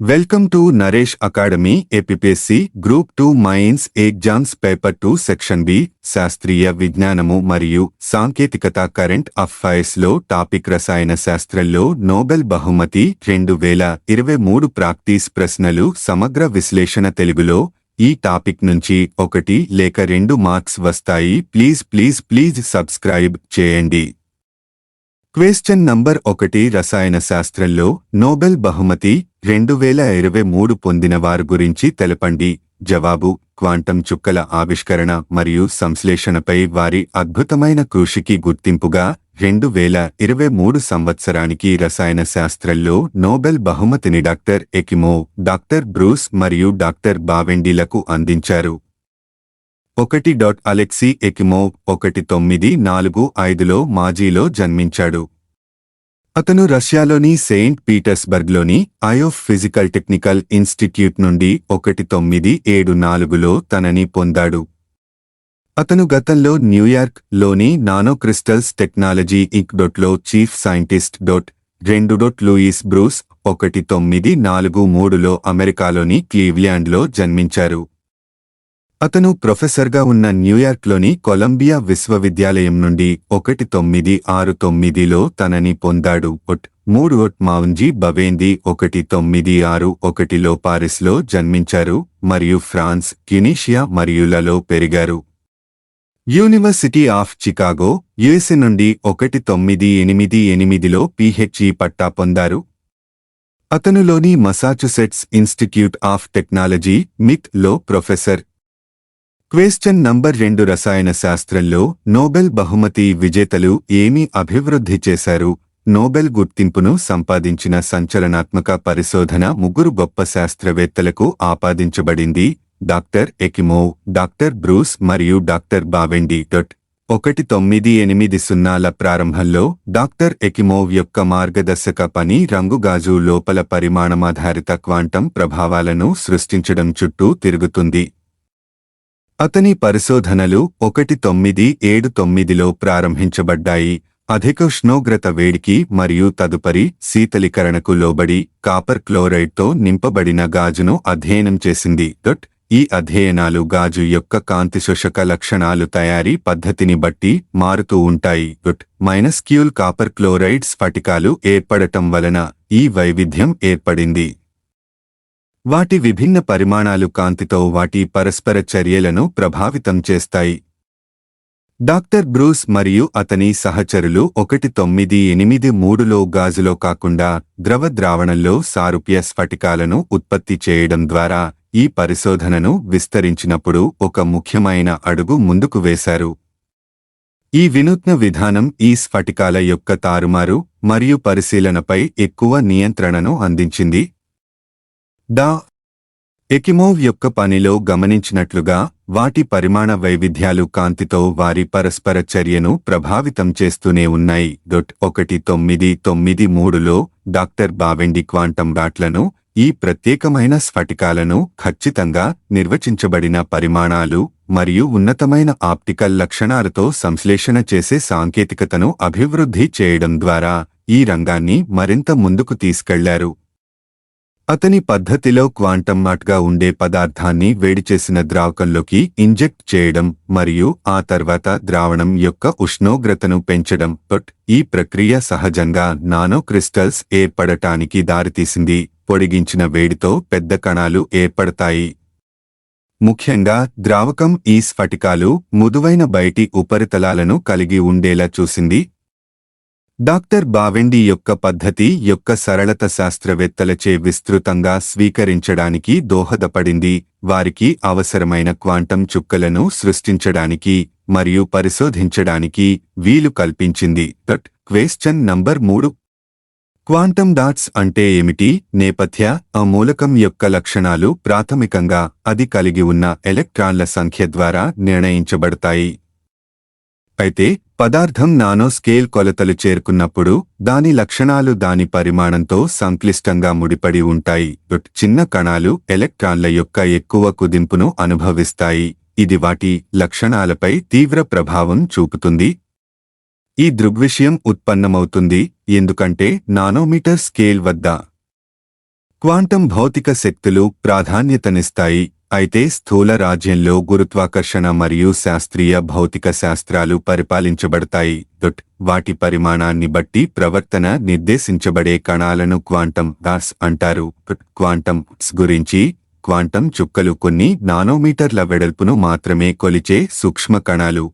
Welcome to Naresh academy APSC group two mains exams paper two section B శాస్త్రీయ విజ్ఞానము మరియు సాంకేతికత current అఫైర్స్లో topic రసాయన శాస్త్రంలో నోబెల్ బహుమతి రెండు వేల ఇరవై మూడు ప్రాక్టీస్ ప్రశ్నలు సమగ్ర విశ్లేషణ తెలుగులో ఈ టాపిక్ నుంచి ఒకటి లేక రెండు మార్క్స్ వస్తాయి. ప్లీజ్ ప్లీజ్ ప్లీజ్ సబ్స్క్రైబ్ చేయండి. క్వశ్చన్ నంబర్ ఒకటి రసాయన శాస్త్రంలో నోబెల్ బహుమతి రెండు వేల ఇరవై మూడు పొందిన వారి గురించి తెలపండి. జవాబు క్వాంటం చుక్కల ఆవిష్కరణ మరియు సంశ్లేషణపై వారి అద్భుతమైన కృషికి గుర్తింపుగా రెండు వేల ఇరవై మూడు సంవత్సరానికి రసాయన శాస్త్రంలో నోబెల్ బహుమతిని డాక్టర్ ఎకిమో డాక్టర్ బ్రూస్ మరియు డాక్టర్ బావెండిలకు అందించారు. ఒకటి డాట్ అలెక్సీ ఎకిమోవ్ ఒకటి తొమ్మిది నాలుగు ఐదులో మాజీలో జన్మించాడు. అతను రష్యాలోని సెయింట్ పీటర్స్బర్గ్లోని ఐఓఫ్ ఫిజికల్ టెక్నికల్ ఇన్స్టిట్యూట్ నుండి ఒకటి తొమ్మిది ఏడు నాలుగులో తనని పొందాడు. అతను గతంలో న్యూయార్క్లోని నానోక్రిస్టల్స్ టెక్నాలజీ ఇక్ డొట్లో చీఫ్ సైంటిస్ట్ డొట్ రెండు డొట్ లూయిస్ బ్రూస్ ఒకటి తొమ్మిది నాలుగు మూడులో అమెరికాలోని క్లీవ్ల్యాండ్లో జన్మించారు. అతను ప్రొఫెసర్గా ఉన్న న్యూయార్క్లోని కొలంబియా విశ్వవిద్యాలయం నుండి ఒకటి తొమ్మిది ఆరు తొమ్మిదిలో తనని పొందాడు. ఒట్ మూడు ఒట్ మావుంజీ బవేంది ఒకటి తొమ్మిది ఆరు ఒకటిలో పారిస్లో జన్మించారు మరియు ఫ్రాన్స్ క్యునీషియా మరియులలో పెరిగారు. యూనివర్సిటీ ఆఫ్ చికాగో యుఎస్ నుండి ఒకటి తొమ్మిది ఎనిమిది ఎనిమిదిలో పీహెచ్ఈ పట్టా పొందారు. అతనులోని Massachusetts institute of technology మిత్లో professor question number రెండు రసాయన శాస్త్రంలో నోబెల్ బహుమతి విజేతలు ఏమి అభివృద్ధి చేశారు? నోబెల్ గుర్తింపును సంపాదించిన సంచలనాత్మక పరిశోధన ముగ్గురు గొప్ప శాస్త్రవేత్తలకు ఆపాదించబడింది. డాక్టర్ ఎకిమోవ్ డాక్టర్ బ్రూస్ మరియు డాక్టర్ బావెండి. డొట్. ఒకటి తొమ్మిది ఎనిమిది సున్నాల ప్రారంభంలో డాక్టర్ ఎకిమోవ్ యొక్క మార్గదర్శక పని రంగుగాజు లోపల పరిమాణమాధారిత క్వాంటం ప్రభావాలను సృష్టించడం చుట్టూ తిరుగుతుంది. అతని పరిశోధనలు ఒకటి తొమ్మిది ఏడు తొమ్మిదిలో ప్రారంభించబడ్డాయి. అధిక ఉష్ణోగ్రత వేడికి మరియు తదుపరి శీతలీకరణకు లోబడి కాపర్ క్లోరైడ్తో నింపబడిన గాజును అధ్యయనం చేసింది. డొట్ ఈ అధ్యయనాలు గాజు యొక్క కాంతి శోషక లక్షణాలు తయారీ పద్ధతిని బట్టి మారుతూ ఉంటాయి. గుట్ మైనస్ క్యూల్ కాపర్ క్లోరైడ్ స్ఫటికాలు ఏర్పడటం వలన ఈ వైవిధ్యం ఏర్పడింది. వాటి విభిన్న పరిమాణాలు కాంతితో వాటి పరస్పర చర్యలను ప్రభావితం చేస్తాయి. డాక్టర్ బ్రూస్ మరియు అతని సహచరులు ఒకటి తొమ్మిది ఎనిమిది మూడులో గాజులో కాకుండా ద్రవ ద్రావణంలో సారూప్య స్ఫటికాలను ఉత్పత్తి చేయడం ద్వారా ఈ పరిశోధనను విస్తరించినప్పుడు ఒక ముఖ్యమైన అడుగు ముందుకు వేశారు. ఈ వినూత్న విధానం ఈ స్ఫటికాల యొక్క తారుమారు మరియు పరిశీలనపై ఎక్కువ నియంత్రణను అందించింది. డా. ఎకిమోవ్ యొక్క పనిలో గమనించినట్లుగా వాటి పరిమాణ వైవిధ్యాలు కాంతితో వారి పరస్పర చర్యను ప్రభావితం చేస్తూనే ఉన్నాయి. డొట్ ఒకటి తొమ్మిది తొమ్మిది మూడులో డాక్టర్ బావెండి క్వాంటం బ్యాట్లను ఈ ప్రత్యేకమైన స్ఫటికాలను ఖచ్చితంగా నిర్వచించబడిన పరిమాణాలు మరియు ఉన్నతమైన ఆప్టికల్ లక్షణాలతో సంశ్లేషణ చేసే సాంకేతికతను అభివృద్ధి చేయడం ద్వారా ఈ రంగాన్ని మరింత ముందుకు తీసుకెళ్ళారు. అతని పద్ధతిలో క్వాంటమ్ మాట్గా ఉండే పదార్థాన్ని వేడిచేసిన ద్రావకంలోకి ఇంజెక్ట్ చేయడం మరియు ఆ తర్వాత ద్రావణం యొక్క ఉష్ణోగ్రతను పెంచడం బట్ ఈ ప్రక్రియ సహజంగా నానో క్రిస్టల్స్ ఏర్పడటానికి దారితీసింది. పొడిగించిన వేడితో పెద్ద కణాలు ఏర్పడతాయి. ముఖ్యంగా ద్రావకం ఈ స్ఫటికాలు ముదువైన బయటి ఉపరితలాలను కలిగి ఉండేలా చూసింది. డాక్టర్ బావెండి యొక్క పద్ధతి యొక్క సరళత శాస్త్రవేత్తలచే విస్తృతంగా స్వీకరించడానికి దోహదపడింది. వారికి అవసరమైన క్వాంటం చుక్కలను సృష్టించడానికి మరియు పరిశోధించడానికి వీలు కల్పించింది. దట్ క్వేశ్చన్ నంబర్ మూడు. క్వాంటం డాట్స్ అంటే ఏమిటి? నేపథ్య ఆ మూలకం యొక్క లక్షణాలు ప్రాథమికంగా అది కలిగి ఉన్న ఎలక్ట్రాన్ల సంఖ్య ద్వారా నిర్ణయించబడతాయి. అయితే పదార్థం నానో స్కేల్ కొలతలు చేరుకున్నప్పుడు దాని లక్షణాలు దాని పరిమాణంతో సంక్లిష్టంగా ముడిపడి ఉంటాయి. చిన్న కణాలు ఎలక్ట్రాన్ల యొక్క ఎక్కువ కుదింపును అనుభవిస్తాయి. ఇది వాటి లక్షణాలపై తీవ్ర ప్రభావం చూపుతుంది. ఈ దృగ్విషయం ఉత్పన్నమవుతుంది. ఎందుకంటే నానోమీటర్ స్కేల్ వద్ద క్వాంటం భౌతిక శక్తులు ప్రాధాన్యతనిస్తాయి. అయితే స్థూల రాజ్యంలో గురుత్వాకర్షణ మరియు శాస్త్రీయ భౌతిక శాస్త్రాలు పరిపాలించబడతాయి. డొట్ వాటి పరిమాణాన్ని బట్టి ప్రవర్తన నిర్దేశించబడే కణాలను క్వాంటం డాట్స్ అంటారు. డొట్ క్వాంటం గురించి క్వాంటం చుక్కలు కొన్ని నానోమీటర్ల వెడల్పును మాత్రమే కొలిచే సూక్ష్మ కణాలు.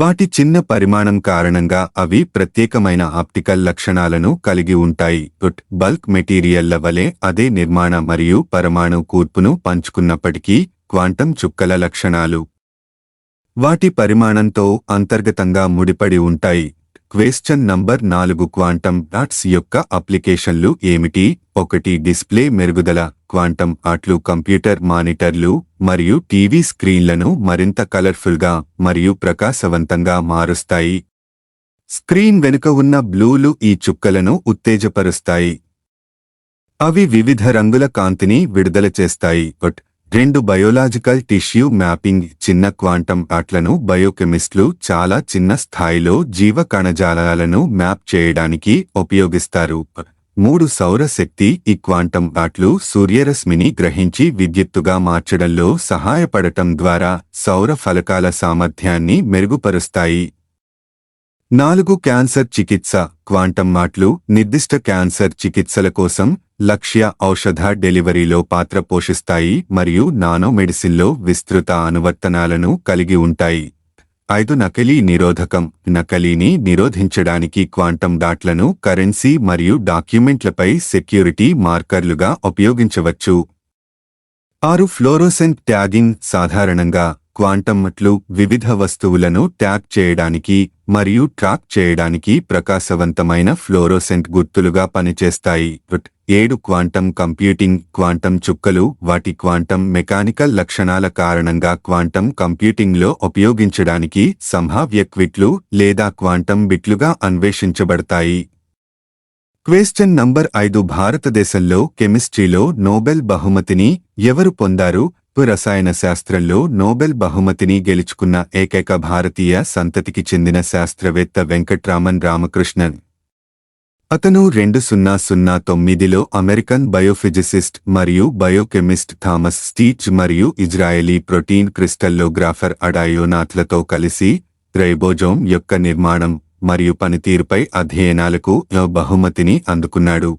వాటి చిన్న పరిమాణం కారణంగా అవి ప్రత్యేకమైన ఆప్టికల్ లక్షణాలను కలిగి ఉంటాయి. బల్క్ మెటీరియల్ల వలె అదే నిర్మాణ మరియు పరమాణు కూర్పును పంచుకున్నప్పటికీ క్వాంటం చుక్కల లక్షణాలు. వాటి పరిమాణంతో అంతర్గతంగా ముడిపడి ఉంటాయి. క్వేశ్చన్ నంబర్ నాలుగు క్వాంటం డాట్స్ యొక్క అప్లికేషన్లు ఏమిటి? ఒకటి డిస్ప్లే మెరుగుదల క్వాంటం ఆట్లు కంప్యూటర్ మానిటర్లు మరియు టీవీ స్క్రీన్లను మరింత కలర్ఫుల్గా మరియు ప్రకాశవంతంగా మారుస్తాయి. స్క్రీన్ వెనుక ఉన్న బ్లూలు ఈ చుక్కలను ఉత్తేజపరుస్తాయి. అవి వివిధ రంగుల కాంతిని విడుదల చేస్తాయి. బట్ రెండు బయోలాజికల్ టిష్యూ మ్యాపింగ్ చిన్న క్వాంటం ఆట్లను బయోకెమిస్ట్లు చాలా చిన్న స్థాయిలో జీవ కణజాలాలను మ్యాప్ చేయడానికి ఉపయోగిస్తారు. మూడు సౌర శక్తి ఈ క్వాంటం ఆట్లు సూర్యరశ్మిని గ్రహించి విద్యుత్తుగా మార్చడంలో సహాయపడటం ద్వారా సౌర ఫలకాల సామర్థ్యాన్ని మెరుగుపరుస్తాయి. నాలుగు క్యాన్సర్ చికిత్స క్వాంటం మాట్లు నిర్దిష్ట క్యాన్సర్ చికిత్సల కోసం లక్ష్య ఔషధ డెలివరీలో పాత్ర పోషిస్తాయి మరియు నానో మెడిసిన్లో విస్తృత అనువర్తనాలను కలిగి ఉంటాయి. ఐదు నకిలీ నిరోధకం నకలీని నిరోధించడానికి క్వాంటం డాట్లను కరెన్సీ మరియు డాక్యుమెంట్లపై సెక్యూరిటీ మార్కర్లుగా ఉపయోగించవచ్చు. ఆరు ఫ్లోరోసెంట్ ట్యాగింగ్ సాధారణంగా క్వాంటం మట్లు వివిధ వస్తువులను ట్యాగ్ చేయడానికి మరియు ట్రాక్ చేయడానికి ప్రకాశవంతమైన ఫ్లోరోసెంట్ గుర్తులుగా పనిచేస్తాయి. ఏడు క్వాంటం కంప్యూటింగ్ క్వాంటం చుక్కలు వాటి క్వాంటం మెకానికల్ లక్షణాల కారణంగా క్వాంటం కంప్యూటింగ్లో ఉపయోగించడానికి సంభావ్య క్విట్లు లేదా క్వాంటం బిట్లుగా అన్వేషించబడతాయి. క్వేశ్చన్ నంబర్ ఐదు భారతదేశంలో కెమిస్ట్రీలో నోబెల్ బహుమతిని ఎవరు పొందారు? రసాయన శాస్త్రంలో నోబెల్ బహుమతిని గెలుచుకున్న ఏకైక భారతీయ సంతతికి చెందిన శాస్త్రవేత్త వెంకట్రామన్ రామకృష్ణన్. అతను రెండు సున్నా సున్నా తొమ్మిదిలో అమెరికన్ బయోఫిజిసిస్ట్ మరియు బయోకెమిస్ట్ థామస్ స్టీచ్ మరియు ఇజ్రాయెలీ ప్రోటీన్ క్రిస్టల్లోగ్రాఫర్ అడాయోనాథ్లతో కలిసి రైబోజోమ్ యొక్క నిర్మాణం మరియు పనితీరుపై అధ్యయనాలకు బహుమతిని అందుకున్నాడు.